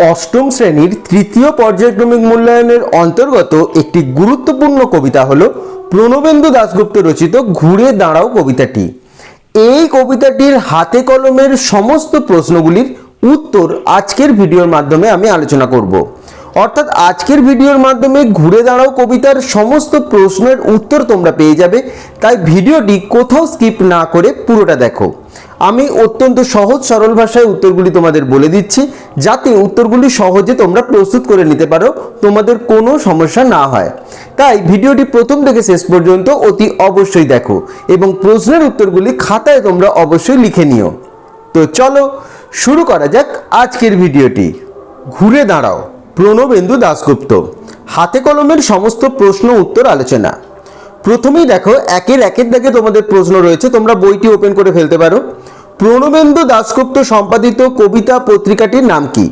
অষ্টম শ্রেণির তৃতীয় পর্যায়ক্রমিক মূল্যায়নের অন্তর্গত একটি গুরুত্বপূর্ণ কবিতা হল প্রণবেন্দু দাশগুপ্ত রচিত ঘুরে দাঁড়াও কবিতাটি। এই কবিতাটির হাতে কলমের সমস্ত প্রশ্নগুলির উত্তর আজকের ভিডিওর মাধ্যমে আমি আলোচনা করব। অর্থাৎ আজকের ভিডিওর মাধ্যমে ঘুরে দাঁড়াও কবিতার সমস্ত প্রশ্নের উত্তর তোমরা পেয়ে যাবে, তাই ভিডিওটি কোথাও স্কিপ না করে পুরোটা দেখো। আমি অত্যন্ত সহজ, সরল ভাষায় উত্তরগুলি তোমাদের বলে দিচ্ছি, যাতে উত্তরগুলি সহজে তোমরা প্রস্তুত করে নিতে পারো, তোমাদের কোনো সমস্যা না হয়। তাই ভিডিওটি প্রথম থেকে শেষ পর্যন্ত অতি অবশ্যই দেখো এবং প্রশ্নের উত্তরগুলি খাতায় তোমরা অবশ্যই লিখে নিও। তো চলো, শুরু করা যাক আজকের ভিডিওটি। ঘুরে দাঁড়াও, প্রণবেন্দু দাশগুপ্ত। হাতে কলমের সমস্ত প্রশ্ন, উত্তর, আলোচনা। প্রথমেই দেখো, একের একের দাগে তোমাদের প্রশ্ন রয়েছে, তোমরা বইটি ওপেন করে ফেলতে পারো। প্রণবেন্দু দাশগুপ্ত সম্পাদিত কবিতা পত্রিকাটির নাম কি?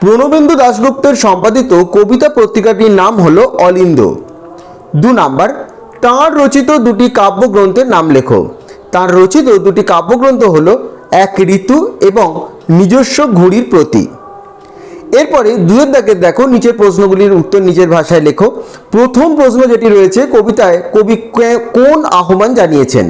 প্রণবেন্দু দাশগুপ্তের সম্পাদিত কবিতা পত্রিকাটির নাম হলো অলিন্দ। দু নাম্বার, তাঁর রচিত দুটি কাব্যগ্রন্থের নাম লেখো। তাঁর রচিত দুটি কাব্যগ্রন্থ হলো এক ঋতু এবং নিজস্ব ঘুড়ির প্রতি এরপরে দুয়ের দাগে দেখো, নিচের প্রশ্নগুলির উত্তর নিজের ভাষায় লেখো। প্রথম প্রশ্ন যেটি রয়েছে, কবিতায় কবি কোন আহ্বান জানিয়েছেন?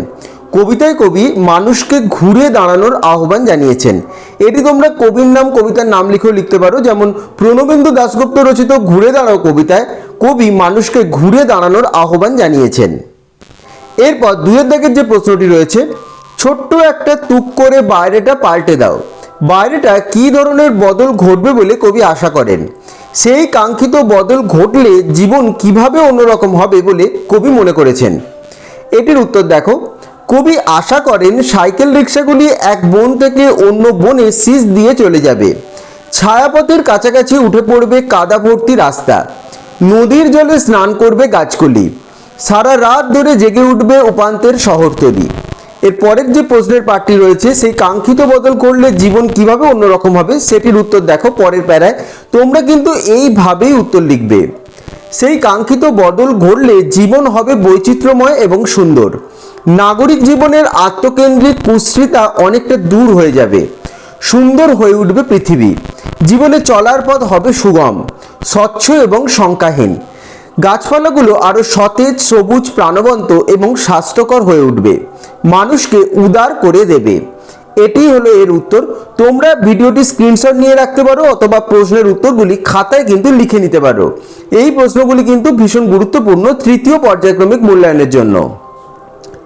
কবিতায় কবি মানুষকে ঘুরে দাঁড়ানোর আহ্বান জানিয়েছেন। এটি তোমরা কবির নাম, কবিতার নাম লিখেও লিখতে পারো। যেমন প্রণবেন্দু দাশগুপ্ত রচিত ঘুরে দাঁড়াও কবিতায়, কবি মানুষকে ঘুরে দাঁড়ানোর আহ্বান জানিয়েছেন। এরপর দুয়ের দাগের যে প্রশ্নটি রয়েছে, ছোট্ট একটা তুক করে বাইরেটা পাল্টে দাও। বাইরেটা কী ধরনের বদল ঘটবে বলে কবি আশা করেন? সেই কাঙ্ক্ষিত বদল ঘটলে জীবন কীভাবে অন্যরকম হবে বলে কবি মনে করেছেন? এটির উত্তর দেখো। কবি আশা করেন সাইকেল রিক্সাগুলি এক বন থেকে অন্য বনে সিজ দিয়ে চলে যাবে। ছায়াপথের কাছাকাছি উঠে পড়বে কাদা ভর্তি রাস্তা। নদীর জলে স্নান করবে গাছগুলি। সারা রাত ধরে জেগে উঠবে উপান্তের শহরতলি। এর পরের যে প্রশ্নের পাঠটি রয়েছে, সেই কাঙ্ক্ষিত বদল করলে জীবন কীভাবে অন্যরকম হবে সেটির উত্তর দেখো পরের প্যারায়। তোমরা কিন্তু এইভাবেই উত্তর লিখবে। সেই কাঙ্ক্ষিত বদল ঘটলে জীবন হবে বৈচিত্র্যময় এবং সুন্দর। নাগরিক জীবনের আত্মকেন্দ্রিক কুশ্রিতা অনেকটা দূর হয়ে যাবে। সুন্দর হয়ে উঠবে পৃথিবী। জীবনে চলার পথ হবে সুগম, স্বচ্ছ এবং শঙ্কাহীন। গাছপালাগুলো আরও সতেজ, সবুজ, প্রাণবন্ত এবং স্বাস্থ্যকর হয়ে উঠবে। মানুষকে উদার করে দেবে। এটি হলো এর উত্তর। তোমরা ভিডিওটি স্ক্রিনশট নিয়ে রাখতে পারো অথবা প্রশ্নের উত্তরগুলি খাতায় কিন্তু লিখে নিতে পারো। এই প্রশ্নগুলি কিন্তু ভীষণ গুরুত্বপূর্ণ তৃতীয় পর্যায়ক্রমিক মূল্যায়নের জন্য।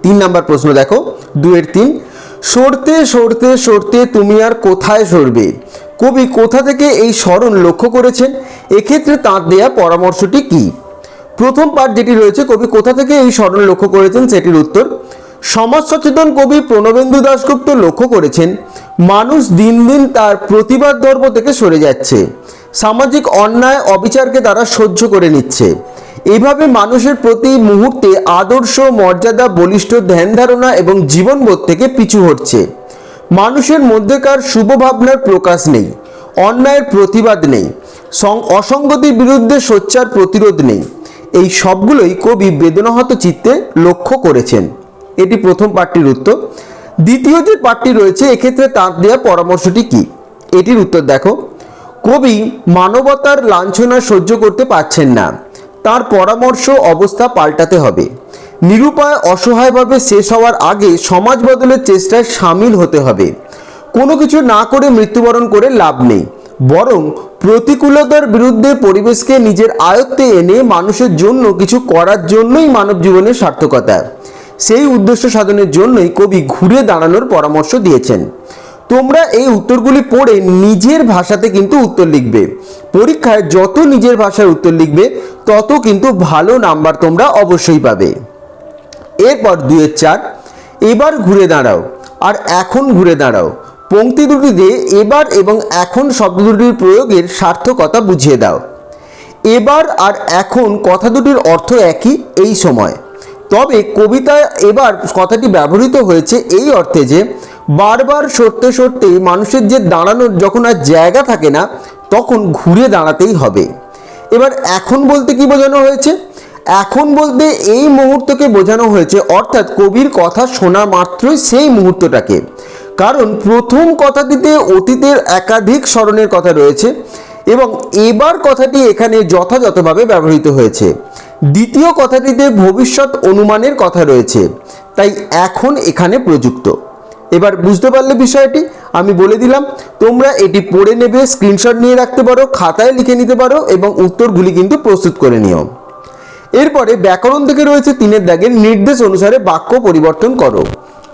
তিন নাম্বার প্রশ্ন দেখো। দুয়ের তিন। সরতে সরতে সরতে তুমি আর কোথায় সরবে? কবি কোথা থেকে এই স্মরণ লক্ষ্য করেছেন? এক্ষেত্রে তাঁর দেয়া পরামর্শটি কি? প্রথম পাঠ যেটি রয়েছে, কবি কোথা থেকে এই স্মরণ লক্ষ্য করেছেন সেটির উত্তর। সমাজ সচেতন কবি প্রণবেন্দু দাশগুপ্ত লক্ষ্য করেছেন, মানুষ দিন দিন তার প্রতিবাদ ধর্ম থেকে সরে যাচ্ছে। সামাজিক অন্যায়, অবিচারকে তারা সহ্য করে নিচ্ছে। এভাবে মানুষের প্রতি মুহূর্তে আদর্শ, মর্যাদা, বলিষ্ঠ ধ্যান ধারণা এবং জীবনবোধ থেকে পিছু হটছে। মানুষের মধ্যেকার শুভ ভাবনার প্রকাশ নেই, অন্যায়ের প্রতিবাদ নেই অসঙ্গতির বিরুদ্ধে সোচ্চার প্রতিরোধ নেই। এই সবগুলোই কবি বেদনাহত চিত্তে লক্ষ্য করেছেন। এটি প্রথম পাঠটির উত্তর। দ্বিতীয় যে পাঠটি রয়েছে, এক্ষেত্রে তাঁর দেওয়া পরামর্শটি কি? এটির উত্তর দেখো। কবি মানবতার লাঞ্ছনা সহ্য করতে পারছেন না। তার পরামর্শ অবস্থা পাল্টাতে হবে। নিরুপায় অসহায়ভাবে শেষ হওয়ার আগে সমাজ বদলের চেষ্টায় সামিল হতে হবে। কোনো কিছু না করে মৃত্যুবরণ করে লাভ নেই। বরং প্রতিকূলতার বিরুদ্ধে পরিবেশকে নিজের আয়ত্তে এনে মানুষের জন্য কিছু করার জন্যই মানব জীবনের সার্থকতা। সেই উদ্দেশ্য সাধনের জন্যই কবি ঘুরে দাঁড়ানোর পরামর্শ দিয়েছেন। তোমরা এই উত্তরগুলি পড়ে নিজের ভাষাতে কিন্তু উত্তর লিখবে। পরীক্ষায় যত নিজের ভাষায় উত্তর লিখবে, তত কিন্তু ভালো নাম্বার তোমরা অবশ্যই পাবে। এরপর দুয়ের চার, এবার ঘুরে দাঁড়াও, আর এখন ঘুরে দাঁড়াও। পংক্তি দুটিতে এবার এবং এখন শব্দ দুটির প্রয়োগের সার্থকতা বুঝিয়ে দাও। এবার আর এখন কথা দুটির অর্থ একই এই সময়। তবে কবিতায় এবার কথাটি ব্যবহৃত হয়েছে এই অর্থে যে, বারবার সরতে সরতে মানুষের যে দাঁড়ানোর যখন আর জায়গা থাকে না, তখন ঘুরে দাঁড়াতেই হবে। এবার এখন বলতে কি বোঝানো হয়েছে? এখন বলতে এই মুহূর্তকে বোঝানো হয়েছে, অর্থাৎ কবির কথা শোনা মাত্রই সেই মুহূর্তটাকে। কারণ প্রথম কথাটিতে অতীতের একাধিক স্মরণের কথা রয়েছে এবং এবার কথাটি এখানে যথাযথভাবে ব্যবহৃত হয়েছে। দ্বিতীয় কথাটিতে ভবিষ্যৎ অনুমানের কথা রয়েছে, তাই এখন এখানে প্রযুক্ত। এবার বুঝতে পারলে বিষয়টি, আমি বলে দিলাম, তোমরা এটি পড়ে নেবে, স্ক্রিনশট নিয়ে রাখতে পারো, খাতায় লিখে নিতে পারো এবং উত্তরগুলি কিন্তু প্রস্তুত করে নিও। এরপরে ব্যাকরণ থেকে রয়েছে তিনের দাগের নির্দেশ অনুসারে বাক্য পরিবর্তন করো।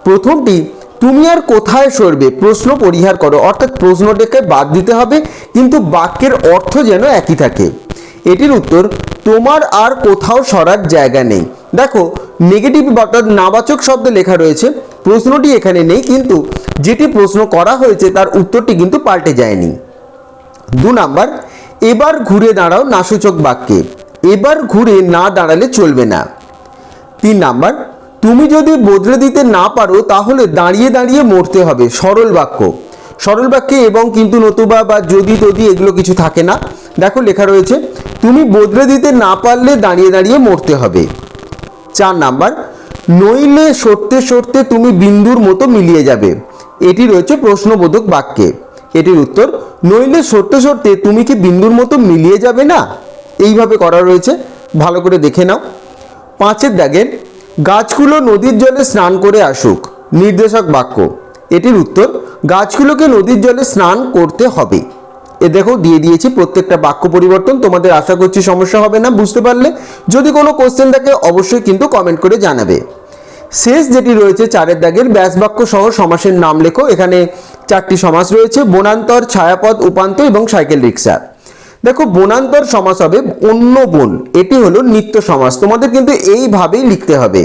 প্রথমটি তুমি আর কোথায় সরবে? প্রশ্ন পরিহার করো। অর্থাৎ প্রশ্নটাকে বাদ দিতে হবে, কিন্তু বাক্যের অর্থ যেন একই থাকে। এটির উত্তর, তোমার আর কোথাও সরার জায়গা নেই। দেখো নেগেটিভ অর্থাৎ নাবাচক শব্দ লেখা রয়েছে। প্রশ্নটি এখানে নেই, কিন্তু যেটি প্রশ্ন করা হয়েছে, তার উত্তরটি কিন্তু পাল্টে যায়নি। দু নাম্বার, এবার ঘুরে দাঁড়াও নাসূচক বাক্যে। এবার ঘুরে না দাঁড়ালে চলবে না। তিন নাম্বার তুমি যদি বদলে দিতে না পারো, তাহলে দাঁড়িয়ে দাঁড়িয়ে মরতে হবে। সরল বাক্য। সরল বাক্যে এবং কিন্তু নতুবা বা যদি তদি এগুলো কিছু থাকে না। দেখো লেখা রয়েছে, তুমি বদলে দিতে না পারলে দাঁড়িয়ে দাঁড়িয়ে মরতে হবে। চার নাম্বার, নইলে সরতে সরতে তুমি বিন্দুর মতো মিলিয়ে যাবে। এটি রয়েছে প্রশ্নবোধক বাক্যে। এটির উত্তর, নইলে সরতে সরতে তুমি কি বিন্দুর মতো মিলিয়ে যাবে না? এইভাবে করা রয়েছে। ভালো করে দেখে নাও। পাঁচের দাগের গাছগুলো নদীর জলে স্নান করে আসুক। নির্দেশক বাক্য। এটির উত্তর, গাছগুলোকে নদীর জলে স্নান করতে হবে। এ দেখো, দিয়ে দিয়েছি প্রত্যেকটা বাক্য পরিবর্তন। তোমাদের আশা করছি সমস্যা হবে না, বুঝতে পারলে। যদি কোনো কোশ্চেন থাকে, অবশ্যই কিন্তু কমেন্ট করে জানাবে। শেষ যেটি রয়েছে চারের দাগের, ব্যাস বাক্য সহ সমাসের নাম লেখো। এখানে চারটি সমাস রয়েছে, বনান্তর, ছায়াপথ, উপান্ত এবং সাইকেল রিক্সা। দেখো, বনান্তর সমাস হবে অন্য বন। এটি হলো নিত্য সমাস। তোমাদের কিন্তু এইভাবেই লিখতে হবে।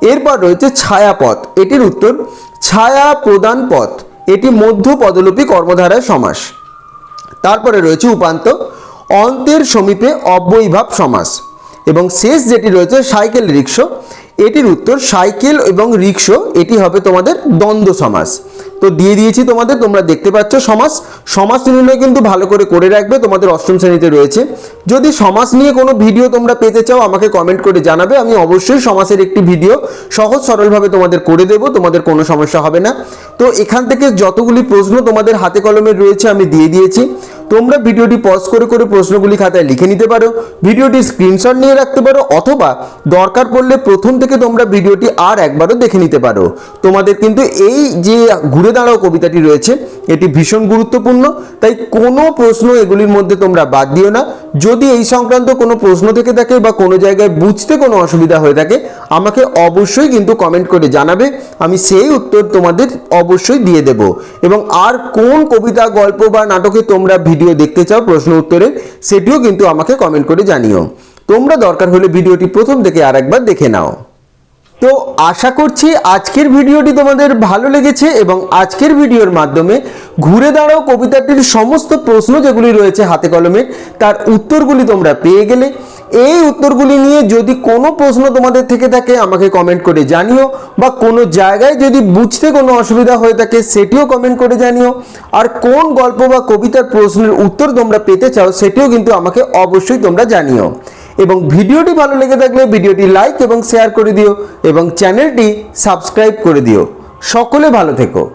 এরপর রয়েছে ছায়াপথ। এটির উত্তর, ছায়া প্রদান পথ। এটি মধ্য পদলোপী কর্মধারায় সমাস। তারপরে রয়েছে উপান্ত, অন্তের সমীপে অব্যয়ীভাব সমাস। এবং শেষ যেটি রয়েছে, সাইকেল রিক্সো এটির উত্তর, সাইকেল এবং রিক্সো এটি হবে তোমাদের দ্বন্দ্ব সমাস। তো দিয়ে দিয়েছি তোমাদের, তোমরা দেখতে পাচ্ছ সমাজ সমাজ নির্ণয় কিন্তু ভালো করে করে রাখবে, তোমাদের অষ্টম শ্রেণীতে রয়েছে। যদি সমাজ নিয়ে কোনো ভিডিও তোমরা পেতে চাও, আমাকে কমেন্ট করে জানাবে, আমি অবশ্যই সমাজের একটি ভিডিও সহজ সরলভাবে তোমাদের করে দেব, তোমাদের কোনো সমস্যা হবে না। তো এখান থেকে যতগুলি প্রশ্ন তোমাদের হাতে কলমে রয়েছে, আমি দিয়ে দিয়েছি। তোমরা ভিডিওটি পজ করে করে প্রশ্নগুলি খাতায় লিখে নিতে পারো, ভিডিওটি স্ক্রিনশট নিয়ে রাখতে পারো, অথবা দরকার পড়লে প্রথম থেকে তোমরা ভিডিওটি আর একবারও দেখে নিতে পারো। তোমাদের কিন্তু এই যে ঘুরে দাঁড়াও কবিতাটি রয়েছে, এটি ভীষণ গুরুত্বপূর্ণ, তাই কোনো প্রশ্ন এগুলির মধ্যে তোমরা বাদ দিও না। যদি এই সংক্রান্ত কোনো প্রশ্ন থেকে থাকে বা কোনো জায়গায় বুঝতে কোনো অসুবিধা হয়ে থাকে, আমাকে অবশ্যই কিন্তু কমেন্ট করে জানাবে, আমি সেই উত্তর তোমাদের অবশ্যই দিয়ে দেব। এবং আর কোন কবিতা, গল্প বা নাটকে তোমরা ভিডিও দেখতে চাও, প্রশ্ন উত্তরে সেটিও কিন্তু আমাকে কমেন্ট করে জানিও। তোমরা দরকার হলে ভিডিওটি প্রথম থেকে আরেকবার দেখে নাও। তো আশা করছি আজকের ভিডিওটি তোমাদের ভালো লেগেছে এবং আজকের ভিডিওর মাধ্যমে ঘুরে দাঁড়াও কবিতাটির সমস্ত প্রশ্ন যেগুলি রয়েছে হাতে কলমে, তার উত্তরগুলি তোমরা পেয়ে গেলে। এই উত্তরগুলি নিয়ে যদি কোনো প্রশ্ন তোমাদের থেকে থাকে, আমাকে কমেন্ট করে জানিও বা কোনো জায়গায় যদি বুঝতে কোনো অসুবিধা হয়ে থাকে, সেটিও কমেন্ট করে জানিও। আর কোন গল্প বা কবিতার প্রশ্নের উত্তর তোমরা পেতে চাও, সেটিও কিন্তু আমাকে অবশ্যই তোমরা জানিও। এবং ভিডিওটি ভালো লেগে থাকলে ভিডিওটি লাইক এবং শেয়ার করে দিও এবং চ্যানেলটি সাবস্ক্রাইব করে দিও। সকলে ভালো থেকো।